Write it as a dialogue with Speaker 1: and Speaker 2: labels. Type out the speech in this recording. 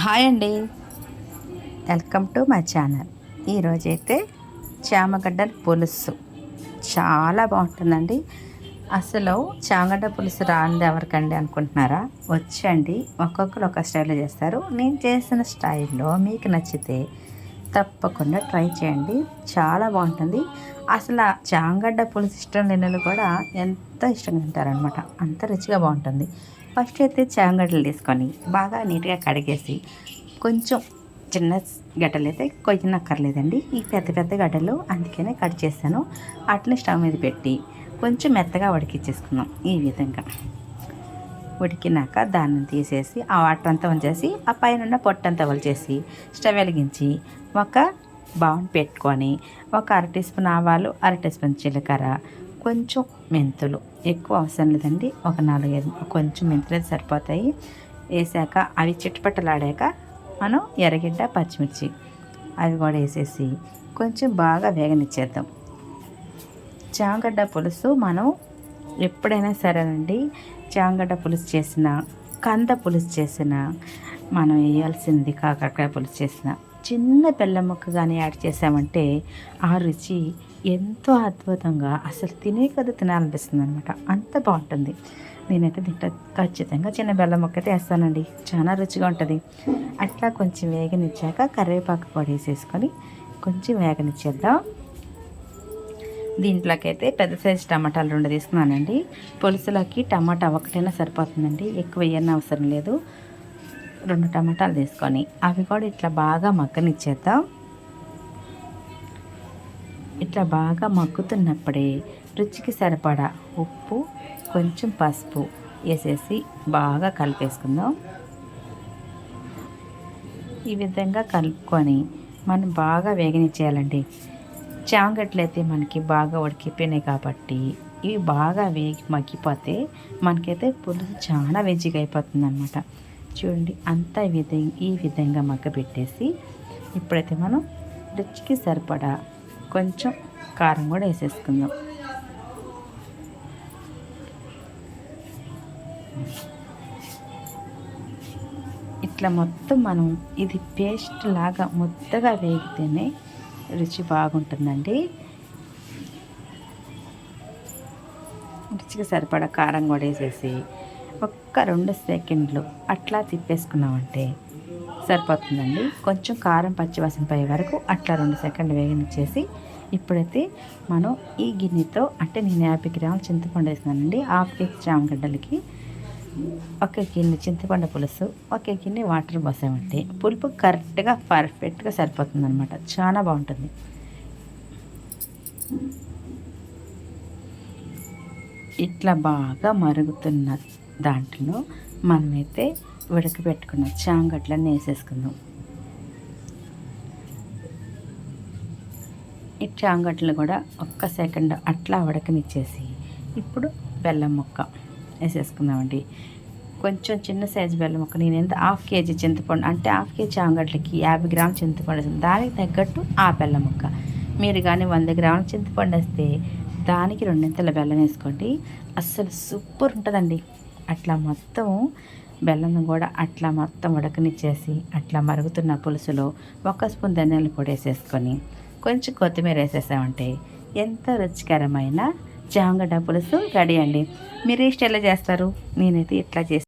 Speaker 1: Hi అండి. Welcome to my channel. ఈరోజైతే చామగడ్డల పులుసు. చాలా బాగుంటుందండి. అసలు చామగడ్డ పులుసు రాంది ఎవరికండి అనుకుంటున్నారా? వచ్చండి. ఒక్కొక్కరు ఒక స్టైల్లో చేస్తారు. నేను చేసిన స్టైల్లో మీకు నచ్చితే తప్పకుండా ట్రై చేయండి. చాలా బాగుంటుంది. అసలు చాంగడ్డ పులుసు ఇష్టం లేని కూడా ఎంత ఇష్టంగా తింటారనమాట అంత రుచిగా బాగుంటుంది. ఫస్ట్ అయితే చాంగడ్డలు తీసుకొని బాగా నీట్గా కడిగేసి కొంచెం చిన్న గడ్డలు అయితే కొయ్యనక్కర్లేదండి. ఈ పెద్ద పెద్ద గడ్డలు అందుకనే కట్ చేశాను. అట్లే స్టవ్ మీద పెట్టి కొంచెం మెత్తగా ఉడికిచ్చేసుకున్నాం ఈ విధంగా. ఉడికినాక దాన్ని తీసేసి ఆ వాటర్ అంతా ఉంచేసి ఆ పైన ఉన్న పొట్టంతా వలిచేసి స్టవ్ వెలిగించి ఒక బౌన్ పెట్టుకొని ఒక అర టీ స్పూన్ ఆవాలు అర టీ స్పూన్ జీలకర్ర కొంచెం మెంతులు. ఎక్కువ అవసరం లేదండి. ఒక నాలుగైదు కొంచెం మెంతులు సరిపోతాయి. వేసాక అవి చిట్టుపట్టలాడాక మనం ఎర్రగడ్డ పచ్చిమిర్చి అవి కూడా వేసేసి కొంచెం బాగా వేగనిచ్చేద్దాం. చామగడ్డ పులుసు మనం ఎప్పుడైనా సరేనండి. చామగడ్డ పులుసు చేసిన కంద పులుసు చేసిన మనం వేయాల్సింది కాకరకాయ పులుసు చేసిన. చిన్న బెల్లం ముక్క కానీ యాడ్ చేసామంటే ఆ రుచి ఎంతో అద్భుతంగా అసలు తినే కదా తినాలనిపిస్తుంది అనమాట అంత బాగుంటుంది. నేనైతే తింటా ఖచ్చితంగా చిన్న బెల్లం ముక్క అయితే వేస్తానండి. చాలా రుచిగా ఉంటుంది. అట్లా కొంచెం వేగనిచ్చాక కరివేపాకు పొడి వేసేసుకొని కొంచెం వేగనిచ్చేద్దాం. దీంట్లోకైతే పెద్ద సైజు టమాటాలు రెండు తీసుకున్నానండి. పులుసులోకి టమాటా ఒకటైనా సరిపోతుందండి. ఎక్కువ వేయని అవసరం లేదు. రెండు టమాటాలు తీసుకొని అవి కూడా ఇట్లా బాగా మగ్గనిచ్చేద్దాం. ఇట్లా బాగా మగ్గుతున్నప్పుడే రుచికి సరిపడా ఉప్పు కొంచెం పసుపు వేసేసి బాగా కలిపేసుకుందాం. ఈ విధంగా కలుపుకొని మనం బాగా వేగనిచ్చేయాలండి. చామగడ్డలు అయితే మనకి బాగా ఉడికిపోయినాయి కాబట్టి ఇవి బాగా వేగి మగ్గిపోతే మనకైతే పులుసు చాలా వెజ్జిగా అయిపోతుంది అనమాట చూడండి అంతా విధంగా ఈ విధంగా మగ్గబెట్టేసి ఇప్పుడైతే మనం రుచికి సరిపడా కొంచెం కారం కూడా వేసేసుకుందాం. ఇట్లా మొత్తం మనం ఇది పేస్ట్ లాగా ముద్దగా వేగితేనే రుచి బాగుంటుందండి. రుచికి సరిపడా కారం కూడా వేసేసి ఒక్క రెండు సెకండ్లు అట్లా తిప్పేసుకున్నామంటే సరిపోతుందండి. కొంచెం కారం పచ్చివాసన పోయే వరకు అట్లా రెండు సెకండ్లు వేగనిచ్చేసి ఇప్పుడైతే మనం ఈ గిన్నెతో అంటే నేను యాభై గ్రాములు చింతపండు వేసినానండి హాఫ్ కేజీ జామగడ్డలకి ఒక గిన్నె చింతపండు పులుసు ఒక గిన్నె వాటర్ పోసామంటే పులుపు కరెక్ట్గా పర్ఫెక్ట్గా సరిపోతుంది అనమాట చాలా బాగుంటుంది. ఇట్లా బాగా మరుగుతున్న దాంట్లో మనమైతే ఉడకబెట్టుకున్న చాంగడ్లన్నీ వేసేసుకుందాం. ఈ చాంగట్లు కూడా ఒక్క సెకండ్ అట్లా ఉడకనిచ్చేసి ఇప్పుడు బెల్లం ముక్క. వేసేసుకుందామండి. కొంచెం చిన్న సైజు బెల్లం ఒక నేను ఎంత హాఫ్ కేజీ చింతపండు అంటే హాఫ్ కేజీ ఆంగడ్లకి యాభై గ్రాముల చింతపండు వేసాను. దానికి తగ్గట్టు ఆ బెల్లం ముక్క. మీరు కానీ వంద గ్రాముల చింతపండు వేస్తే దానికి రెండింతల బెల్లం వేసుకోండి. అస్సలు సూపర్ ఉంటుందండి. అట్లా మొత్తం బెల్లం కూడా అట్లా మొత్తం ఉడకనిచ్చేసి అట్లా మరుగుతున్న పులుసులో ఒక స్పూన్ ధనియాల పొడి వేసేసుకొని కొంచెం కొత్తిమీర వేసేసామంటే ఎంత రుచికరమైన జాంగడ్డ పులుసు రెడీ అండి. మీరు ఏ స్టైల్లో చేస్తారు? నేనైతే ఇట్లా చేస్తాను